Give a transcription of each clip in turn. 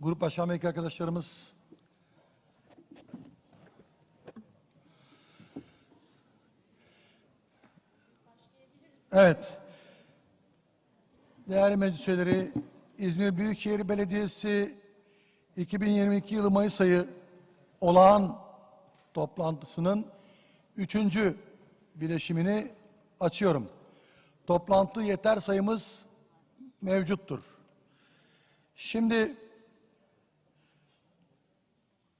Grup aşağı mevki arkadaşlarımız Evet. Değerli meclis üyeleri, İzmir Büyükşehir Belediyesi 2022 yılı Mayıs ayı olağan toplantısının üçüncü bileşimini açıyorum. Toplantı yeter sayımız mevcuttur. Şimdi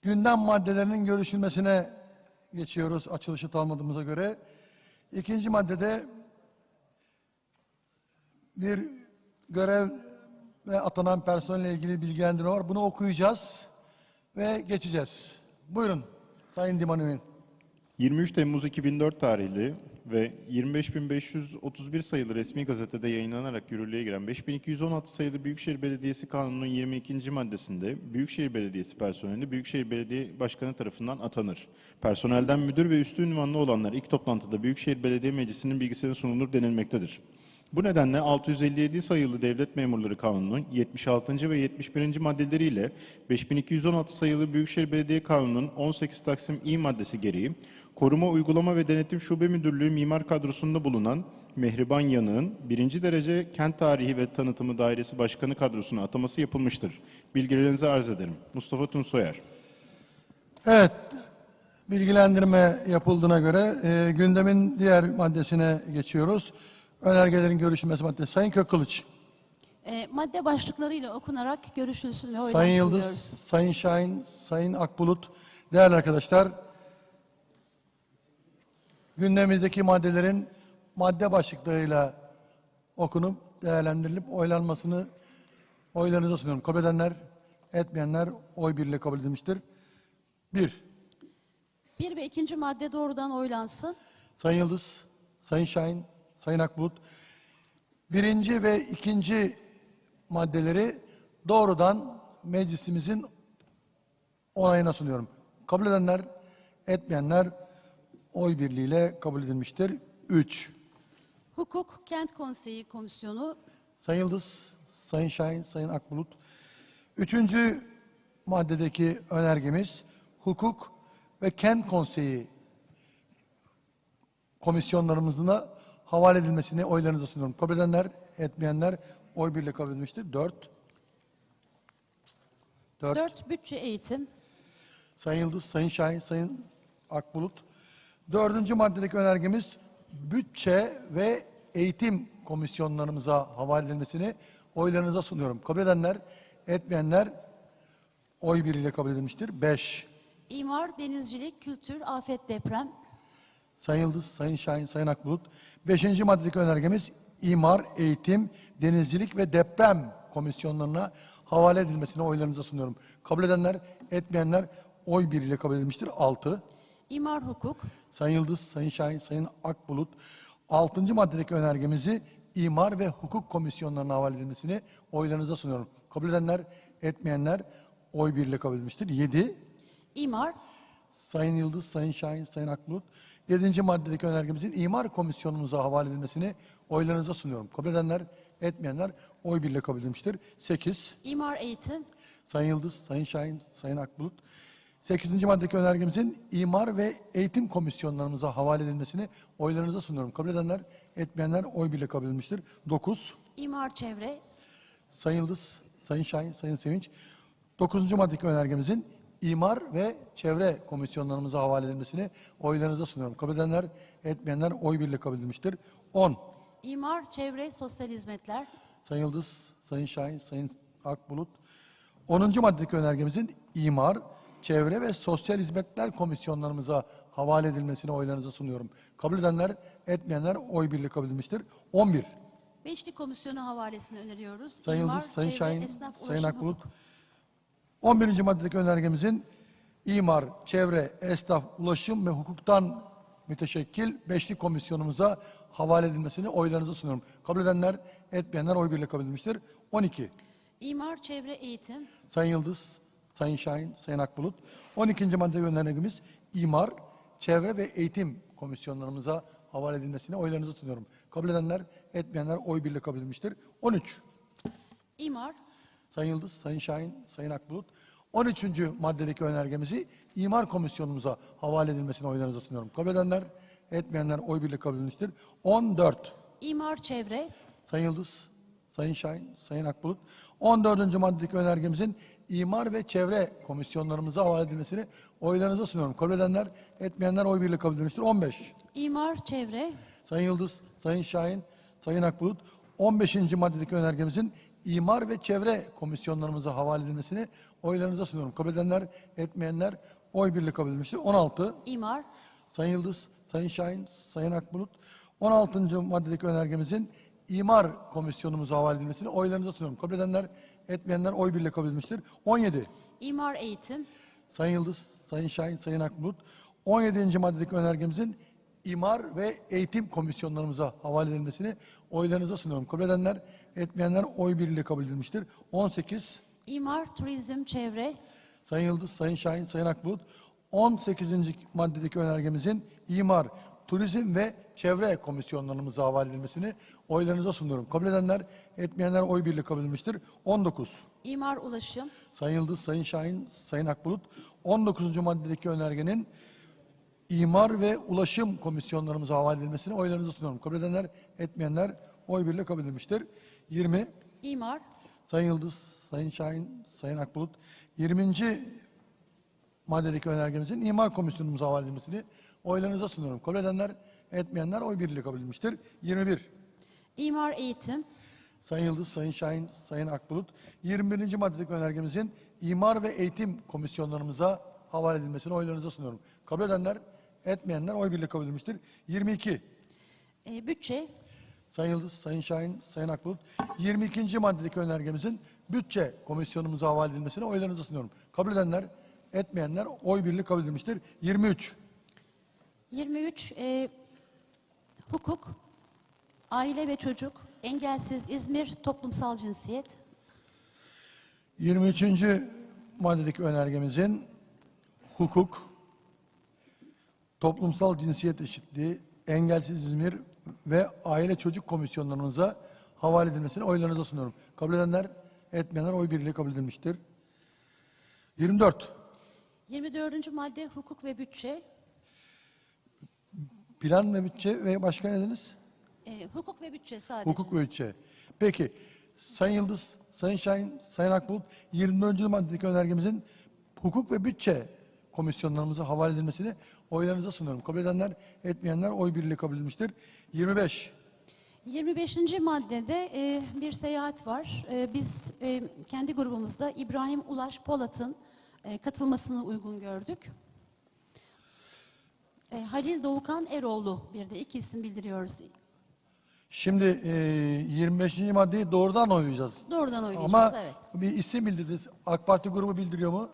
gündem maddelerinin görüşülmesine geçiyoruz açılışı tanımadığımıza göre. İkinci maddede bir görev ve atanan personelle ilgili bilgilendirme var. Bunu okuyacağız ve geçeceğiz. Buyurun Sayın Dimanuel. 23 Temmuz 2004 tarihli ve 25.531 sayılı resmi gazetede yayınlanarak yürürlüğe giren 5216 sayılı Büyükşehir Belediyesi Kanunu'nun 22. maddesinde Büyükşehir Belediyesi personeli Büyükşehir Belediye Başkanı tarafından atanır. Personelden müdür ve üstü ünvanlı olanlar ilk toplantıda Büyükşehir Belediye Meclisi'nin bilgisine sunulur denilmektedir. Bu nedenle 657 sayılı Devlet Memurları Kanunu'nun 76. ve 71. maddeleriyle 5216 sayılı Büyükşehir Belediye Kanunu'nun 18 Taksim İ maddesi gereği Koruma Uygulama ve Denetim Şube Müdürlüğü mimar kadrosunda bulunan Mehriban Yanık'ın birinci derece Kent Tarihi ve Tanıtımı Dairesi Başkanı kadrosuna ataması yapılmıştır. Bilgilerinizi arz ederim. Mustafa Tunsoyer. Evet, bilgilendirme yapıldığına göre e, gündemin diğer maddesine geçiyoruz. Önergelerin görüşülmesi maddesi. Sayın Kökkılıç, E, madde başlıklarıyla okunarak görüşülsün ve Sayın Yıldız, diyoruz. Sayın Şahin, Sayın Akbulut, değerli arkadaşlar, gündemimizdeki maddelerin madde başlıklarıyla okunup değerlendirilip oylanmasını oylarınıza sunuyorum. Kabul edenler, etmeyenler oy birliğiyle kabul edilmiştir. Bir, Bir ve ikinci madde doğrudan oylansın. Sayın Yıldız, Sayın Şahin, Sayın Akbulut. Birinci ve ikinci maddeleri doğrudan meclisimizin onayına sunuyorum. Kabul edenler, etmeyenler oy birliğiyle kabul edilmiştir. Üç, Hukuk Kent Konseyi Komisyonu Sayın Yıldız, Sayın Şahin, Sayın Akbulut. Üçüncü maddedeki önergemiz hukuk ve kent konseyi komisyonlarımızına havale edilmesini oylarınıza sunuyorum. Kabul edenler, etmeyenler oy birliğiyle kabul edilmiştir. Dört. Dört. 4 bütçe eğitim, Sayın Yıldız, Sayın Şahin, Sayın Akbulut. Dördüncü maddedeki önergemiz bütçe ve eğitim komisyonlarımıza havale edilmesini oylarınıza sunuyorum. Kabul edenler, etmeyenler oy birliğiyle kabul edilmiştir. Beş. imar, denizcilik, kültür, afet, deprem, Sayın Yıldız, Sayın Şahin, Sayın Akbulut. Beşinci maddedeki önergemiz imar, eğitim, denizcilik ve deprem komisyonlarına havale edilmesini oylarınıza sunuyorum. Kabul edenler, etmeyenler oy birliğiyle kabul edilmiştir. Altı. İmar, hukuk, Sayın Yıldız, Sayın Şahin, Sayın Akbulut. Altıncı maddedeki önergemizi imar ve hukuk komisyonlarına havale edilmesini oylarınıza sunuyorum. Kabul edenler, etmeyenler oy birliğiyle kabul edilmiştir. Yedi. imar, Sayın Yıldız, Sayın Şahin, Sayın Akbulut. Yedinci maddedeki önergemizin imar komisyonumuza havale edilmesini oylarınıza sunuyorum. Kabul edenler, etmeyenler oy birliğiyle kabul edilmiştir. Sekiz. imar, eğitim, Sayın Yıldız, Sayın Şahin, Sayın Akbulut. Sekizinci maddedeki önergemizin imar ve eğitim komisyonlarımıza havale edilmesini oylarınıza sunuyorum. Kabul edenler, etmeyenler oy birliğiyle kabul edilmiştir. Dokuz. imar, çevre, Sayın Yıldız, Sayın Şahin, Sayın Sevinç. Dokuzuncu maddedeki önergemizin imar ve çevre komisyonlarımıza havale edilmesini oylarınıza sunuyorum. Kabul edenler, etmeyenler oy birliğiyle kabul edilmiştir. On. imar, çevre, sosyal hizmetler, Sayın Yıldız, Sayın Şahin, Sayın Akbulut. 10. maddedeki önergemizin imar, çevre ve sosyal hizmetler komisyonlarımıza havale edilmesini oylarınıza sunuyorum. Kabul edenler, etmeyenler oy birliği kabul edilmiştir. 11. Beşli Komisyonu havalesini öneriyoruz. Sayın İmar, Yıldız, Sayın çevre, Şahin, esnaf, Sayın ulaşım, Akbulut. hukuk. 11. maddedeki önergemizin imar, çevre, esnaf, ulaşım ve hukuktan müteşekkil beşli komisyonumuza havale edilmesini oylarınıza sunuyorum. Kabul edenler, etmeyenler oy birliği kabul edilmiştir. 12. İmar, çevre, eğitim, Sayın Yıldız, Sayın Şahin, Sayın Akbulut. 12. madde önergemiz imar, çevre ve eğitim komisyonlarımıza havale edilmesini oylarınıza sunuyorum. Kabul edenler, etmeyenler oy birliği kabul edilmiştir. 13. imar, Sayın Yıldız, Sayın Şahin, Sayın Akbulut. 13. maddedeki önergemizi imar komisyonumuza havale edilmesini oylarınıza sunuyorum. Kabul edenler, etmeyenler oy birliği kabul edilmiştir. 14. İmar Çevre, Sayın Yıldız, Sayın Şahin, Sayın Akbulut. 14. maddedeki önergemizin imar ve çevre komisyonlarımıza havale edilmesini oylarınıza sunuyorum. Kabul edenler, etmeyenler oy birliği kabul edilmiştir. 15. İmar Çevre, Sayın Yıldız, Sayın Şahin, Sayın Akbulut. 15. maddedeki önergemizin imar ve çevre komisyonlarımıza havale edilmesini oylarınıza sunuyorum. Kabul edenler, etmeyenler oy birliği kabul edilmiştir. 16. İmar, Sayın Yıldız, Sayın Şahin, Sayın Akbulut. 16. maddedeki önergemizin imar komisyonumuza havale edilmesini oylarınıza sunuyorum. Kabul edenler, etmeyenler oy birliği kabul edilmiştir. 17. İmar Eğitim, Sayın Yıldız, Sayın Şahin, Sayın Akbulut. 17. maddedeki önergemizin imar ve eğitim komisyonlarımıza havale edilmesini oylarınıza sunuyorum. Kabul edenler, etmeyenler oy birliği kabul edilmiştir. 18. İmar Turizm Çevre, Sayın Yıldız, Sayın Şahin, Sayın Akbulut. 18. maddedeki önergemizin imar, turizm ve çevre komisyonlarımıza havale edilmesini oylarınıza sunuyorum. Kabul edenler, etmeyenler oy birliği kabul edilmiştir. 19. İmar Ulaşım, Sayın Yıldız, Sayın Şahin, Sayın Akbulut. 19. maddedeki önergenin imar ve ulaşım komisyonlarımıza havale edilmesini oylarınıza sunuyorum. Kabul edenler, etmeyenler oy birliği kabul edilmiştir. 20. İmar, Sayın Yıldız, Sayın Şahin, Sayın Akbulut. 20. maddedeki önergemizin imar komisyonumuza havale edilmesini oylarınıza sunuyorum. Kabul edenler, etmeyenler oy birliği kabul edilmiştir. 21. İmar Eğitim, Sayın Yıldız, Sayın Şahin, Sayın Akbulut. 21. maddedeki önergemizin imar ve eğitim komisyonlarımıza havale edilmesini oylarınıza sunuyorum. Kabul edenler, etmeyenler oy birliği kabul edilmiştir. 22. e, Bütçe, Sayın Yıldız, Sayın Şahin, Sayın Akbulut. 22. maddedeki önergemizin bütçe komisyonumuza havale edilmesini oylarınıza sunuyorum. Kabul edenler, etmeyenler oy birliği kabul edilmiştir. 23. 23 e, Hukuk, Aile ve Çocuk, Engelsiz İzmir, Toplumsal Cinsiyet, 23. maddedeki önergemizin hukuk, toplumsal cinsiyet eşitliği, engelsiz İzmir ve aile çocuk komisyonlarımıza havale edilmesini oylarınıza sunuyorum. Kabul edenler, etmeyenler oy birliği kabul edilmiştir. 24. 24. madde Hukuk ve Bütçe, Plan ve bütçe ve başka ne dediniz? e, Hukuk ve Bütçe sadece. Hukuk ve bütçe. Peki, Sayın Yıldız, Sayın Şahin, Sayın Akbulut 24. maddedeki önergemizin hukuk ve bütçe komisyonlarımıza havale edilmesini oylarınıza sunuyorum. Kabul edenler, etmeyenler oy birliği kabul edilmiştir. 25. 25. maddede e, bir seyahat var. E, biz e, kendi grubumuzda İbrahim Ulaş Polat'ın e, katılmasını uygun gördük. E, Halil Doğukan Eroğlu bir de iki isim bildiriyoruz. Şimdi e, 25. maddeyi doğrudan oylayacağız. Doğrudan oynayacağız. Ama evet. bir isim bildirdiniz. AK Parti grubu bildiriyor mu?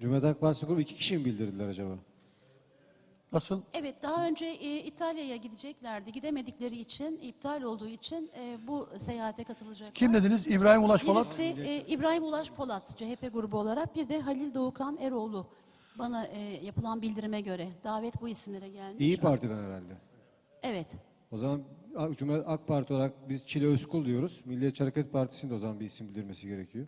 Cumhuriyet Halk Partisi grubu iki kişi mi bildirdiler acaba? Nasıl? Evet, daha önce e, İtalya'ya gideceklerdi. Gidemedikleri için, iptal olduğu için e, bu seyahate katılacaklar. Kim dediniz? İbrahim Ulaş Polat. Birisi e, İbrahim Ulaş Polat, CHP grubu olarak. Bir de Halil Doğukan Eroğlu. Bana e, yapılan bildirime göre davet bu isimlere gelmiş. İyi Parti'den herhalde. Evet. O zaman A- Cumhuriyet Halk Parti olarak biz Çile Özkul diyoruz. Milliyetçi Hareket Partisi'nin de o zaman bir isim bildirmesi gerekiyor.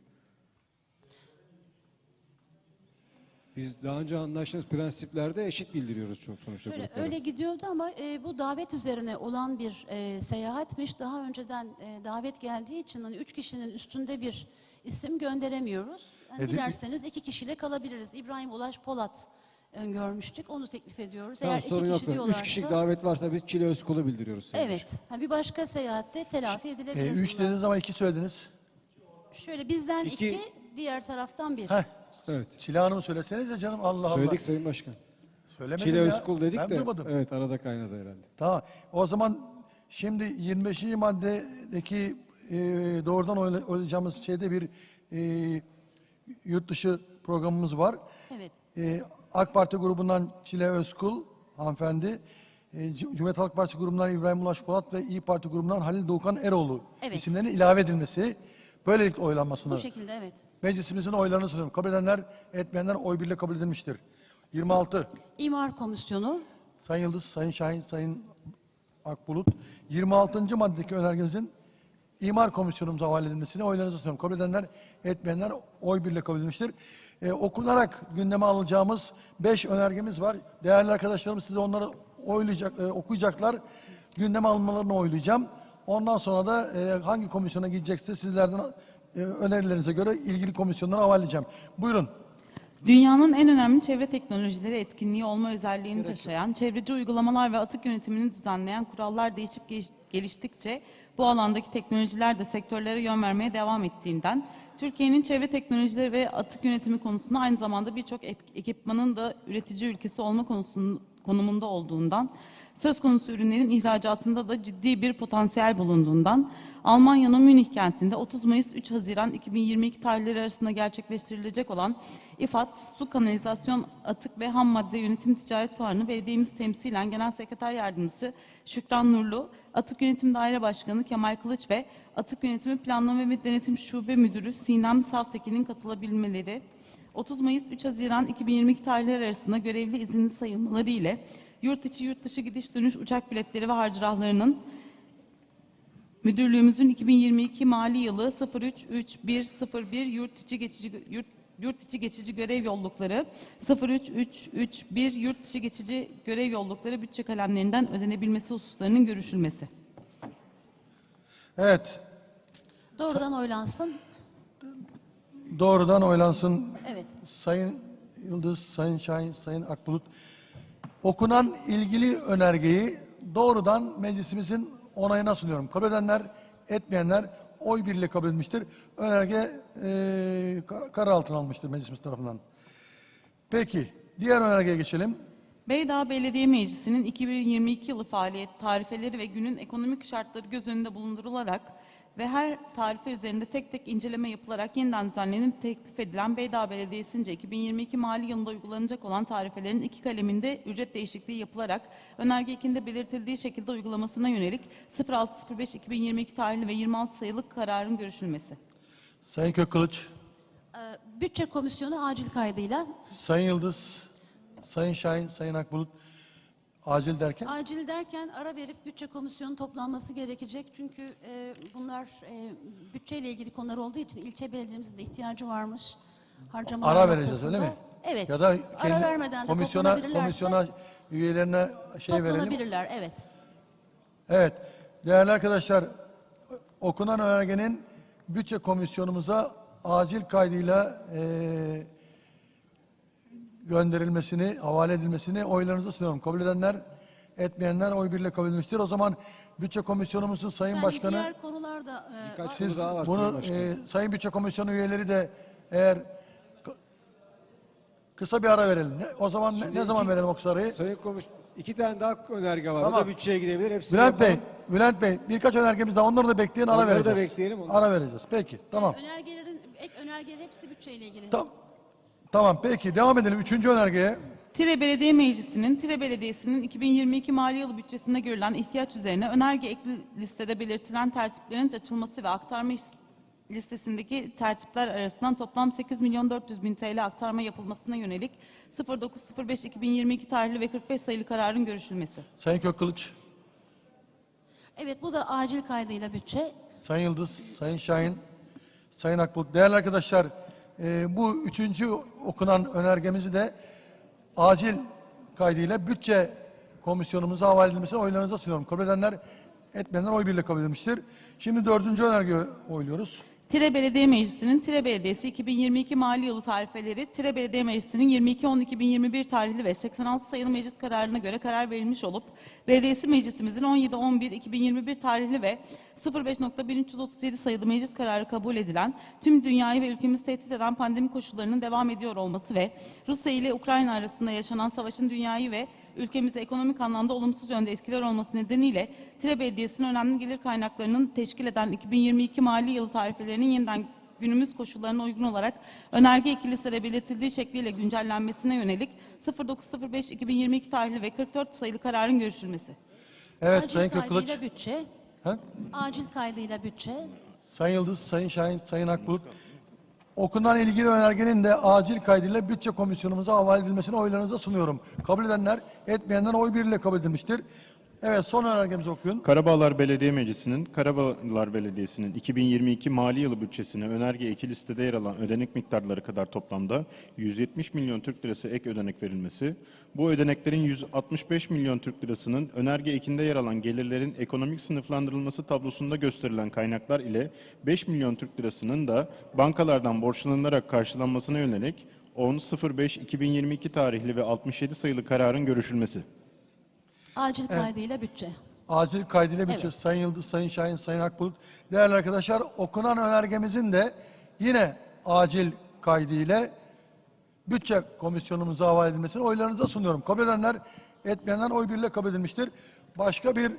Biz daha önce anlaştığımız prensiplerde eşit bildiriyoruz çok sonuçta. Şöyle gruplara. öyle gidiyordu ama e, bu davet üzerine olan bir e, seyahatmiş. Daha önceden e, davet geldiği için hani üç kişinin üstünde bir isim gönderemiyoruz. Yani E, dilerseniz iki kişiyle kalabiliriz. İbrahim Ulaş Polat öngörmüştük. Onu teklif ediyoruz. Tamam, Eğer sorun iki yok. kişi Üç diyorlarsa. kişilik davet varsa biz Çile Özkul'u bildiriyoruz. Sayın Evet. Ha, bir başka seyahatte telafi edilebilir. E, üç bunlar. dediniz ama iki söylediniz. Şöyle bizden iki, İki- diğer taraftan bir. Heh. Evet. Çile Hanım'ı söylesenize canım Allah Allah. Söyledik Sayın Başkan. Söylemedim Çile ya. Özkul dedik ben de. duymadım. Evet arada kaynadı herhalde. Tamam. O zaman şimdi 25. maddedeki e, doğrudan oyla- oylayacağımız şeyde bir e, yurt dışı programımız var. Evet. E, AK Parti grubundan Çile Özkul hanımefendi, e, Cumhuriyet Halk Partisi grubundan İbrahim Ulaş Polat ve İyi Parti grubundan Halil Doğukan Eroğlu Evet. isimlerinin ilave edilmesi, böylelikle oylanmasını Bu şekilde evet. meclisimizin oylarını sunuyorum. Kabul edenler, etmeyenler oy birliği kabul edilmiştir. 26. İmar Komisyonu. Sayın Yıldız, Sayın Şahin, Sayın Akbulut. 26. maddedeki önergenizin İmar Komisyonumuza havale edilmesini oylarınıza sunuyorum. Kabul edenler, etmeyenler oy birle kabul edilmiştir. Ee, okunarak gündeme alacağımız beş önergemiz var. Değerli arkadaşlarım size onları oylayacak, e, okuyacaklar. Gündeme alınmalarını oylayacağım. Ondan sonra da e, hangi komisyona gidecekse sizlerden e, önerilerinize göre ilgili komisyonlara havale edeceğim. Buyurun. Dünyanın en önemli çevre teknolojileri etkinliği olma özelliğini taşıyan, çevreci uygulamalar ve atık yönetimini düzenleyen kurallar değişip geliş- geliştikçe bu alandaki teknolojiler de sektörlere yön vermeye devam ettiğinden, Türkiye'nin çevre teknolojileri ve atık yönetimi konusunda aynı zamanda birçok ek- ekipmanın da üretici ülkesi olma konusunun, konumunda olduğundan, söz konusu ürünlerin ihracatında da ciddi bir potansiyel bulunduğundan, Almanya'nın Münih kentinde 30 Mayıs 3 Haziran 2022 tarihleri arasında gerçekleştirilecek olan İFAD, Su Kanalizasyon Atık ve Ham Madde Yönetim Ticaret Fuarı'nı belediyemiz temsilen Genel Sekreter Yardımcısı Şükran Nurlu, Atık Yönetim Daire Başkanı Kemal Kılıç ve Atık Yönetimi Planlama ve Denetim Şube Müdürü Sinem Savtekin'in katılabilmeleri, 30 Mayıs 3 Haziran 2022 tarihleri arasında görevli izinli sayılmaları ile yurt içi yurt dışı gidiş dönüş uçak biletleri ve harcırahlarının Müdürlüğümüzün 2022 mali yılı 033101 yurt içi geçici yurt, yurt içi geçici görev yollukları 03331 yurt içi geçici görev yollukları bütçe kalemlerinden ödenebilmesi hususlarının görüşülmesi. Evet, Doğrudan oylansın. doğrudan oylansın Evet. Sayın Yıldız, Sayın Şahin, Sayın Akbulut. Okunan ilgili önergeyi doğrudan meclisimizin onayına sunuyorum. Kabul edenler, etmeyenler oy birliğiyle kabul edilmiştir. Önerge ka- karar altına almıştır meclisimiz tarafından. Peki, diğer önergeye geçelim. Beydağ Belediye Meclisi'nin 2022 yılı faaliyet tarifeleri ve günün ekonomik şartları göz önünde bulundurularak ve her tarife üzerinde tek tek inceleme yapılarak yeniden düzenlenip teklif edilen Beydağ Belediyesi'nce 2022 mali yılında uygulanacak olan tarifelerin iki kaleminde ücret değişikliği yapılarak önerge 2'de belirtildiği şekilde uygulamasına yönelik 06.05.2022 tarihli ve 26 sayılı kararın görüşülmesi. Sayın Kökkılıç, Ee, Bütçe Komisyonu acil kaydıyla. Sayın Yıldız, Sayın Şahin, Sayın Akbulut. Acil derken? Acil derken ara verip bütçe komisyonu toplanması gerekecek. Çünkü e, bunlar e, bütçeyle ilgili konular olduğu için ilçe belediyemizin de ihtiyacı varmış. Harcamalar Ara vereceğiz öyle mi? Evet. Ya da ara kendi vermeden de komisyona, toplanabilirlerse komisyona üyelerine şey verelim. toplanabilirler. Evet. Evet, değerli arkadaşlar, okunan önergenin bütçe komisyonumuza acil kaydıyla eee, gönderilmesini, havale edilmesini oylarınıza sunuyorum. Kabul edenler, etmeyenler oy birle kabul edilmiştir. O zaman bütçe komisyonumuzun Sayın Yani Başkanı, diğer konularda e, Birkaç konu siz daha var Sayın bunu Başkanım. eee, Sayın Bütçe Komisyonu üyeleri de eğer kı- kısa bir ara verelim. Ne- o zaman ne, Şimdi ne zaman verelim o kısa arayı? Sayın Komuş, iki tane daha önerge var. Tamam. O da bütçeye gidebilir. Hepsini Bülent Bey, yapalım. Bülent Bey birkaç önergemiz daha onları da bekleyin ara Onları da vereceğiz. bekleyelim, ondan Ara vereceğiz. Peki tamam. önergelerin ek önergeler hepsi bütçeyle ilgili. Tam, tamam peki devam edelim. Üçüncü önergeye. Tire Belediye Meclisi'nin Tire Belediyesi'nin 2022 mali yılı bütçesinde görülen ihtiyaç üzerine önerge ekli listede belirtilen tertiplerin açılması ve aktarma listesindeki tertipler arasından toplam 8 milyon 400 bin TL aktarma yapılmasına yönelik 09.05.2022 tarihli ve 45 sayılı kararın görüşülmesi. Sayın Kökkılıç, Evet bu da acil kaydıyla bütçe. Sayın Yıldız, Sayın Şahin, Sayın Akbulut. Değerli arkadaşlar e, bu üçüncü okunan önergemizi de acil kaydıyla bütçe komisyonumuza havale edilmesini oylarınıza sunuyorum. Kabul edenler, etmeyenler oy birle kabul edilmiştir. Şimdi dördüncü önergeyi oyluyoruz. Tire Belediye Meclisi'nin Tire Belediyesi 2022 mali yılı tarifeleri Tire Belediye Meclisi'nin 22.10.2021 tarihli ve 86 sayılı meclis kararına göre karar verilmiş olup Belediyesi Meclisimizin 17.11.2021 tarihli ve 05.1337 sayılı meclis kararı kabul edilen tüm dünyayı ve ülkemizi tehdit eden pandemi koşullarının devam ediyor olması ve Rusya ile Ukrayna arasında yaşanan savaşın dünyayı ve ülkemizi ekonomik anlamda olumsuz yönde etkiler olması nedeniyle Tire Belediyesi'nin önemli gelir kaynaklarının teşkil eden 2022 mali yılı tarifelerinin yeniden günümüz koşullarına uygun olarak önerge ikili sıra belirtildiği şekliyle güncellenmesine yönelik 09.05.2022 tarihli ve 44 sayılı kararın görüşülmesi. Evet acil Sayın Kökkılıç. kaydıyla bütçe. Ha? Acil kaydıyla bütçe. Sayın Yıldız, Sayın Şahin, Sayın Akbulut. Okunan ilgili önergenin de acil kaydıyla bütçe komisyonumuza havale edilmesini oylarınıza sunuyorum. Kabul edenler, etmeyenler oy birliğiyle kabul edilmiştir. Evet son önergemizi okuyun. Karabağlar Belediye Meclisi'nin Karabağlar Belediyesi'nin 2022 mali yılı bütçesine önerge eki listede yer alan ödenek miktarları kadar toplamda 170 milyon Türk lirası ek ödenek verilmesi, bu ödeneklerin 165 milyon Türk lirasının önerge ekinde yer alan gelirlerin ekonomik sınıflandırılması tablosunda gösterilen kaynaklar ile 5 milyon Türk lirasının da bankalardan borçlanılarak karşılanmasına yönelik 10.05.2022 tarihli ve 67 sayılı kararın görüşülmesi. Acil kaydıyla bütçe. Acil kaydıyla bütçe. Evet. Sayın Yıldız, Sayın Şahin, Sayın Akbulut. Değerli arkadaşlar okunan önergemizin de yine acil kaydıyla bütçe komisyonumuza havale edilmesini oylarınıza sunuyorum. Kabul edenler, etmeyenler oy birliğiyle kabul edilmiştir. Başka bir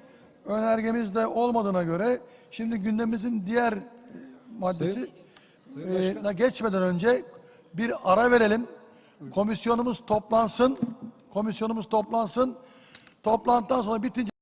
önergemiz de olmadığına göre şimdi gündemimizin diğer e, maddesi e, na geçmeden önce bir ara verelim. Komisyonumuz toplansın. Komisyonumuz toplansın. Toplantıdan sonra bitince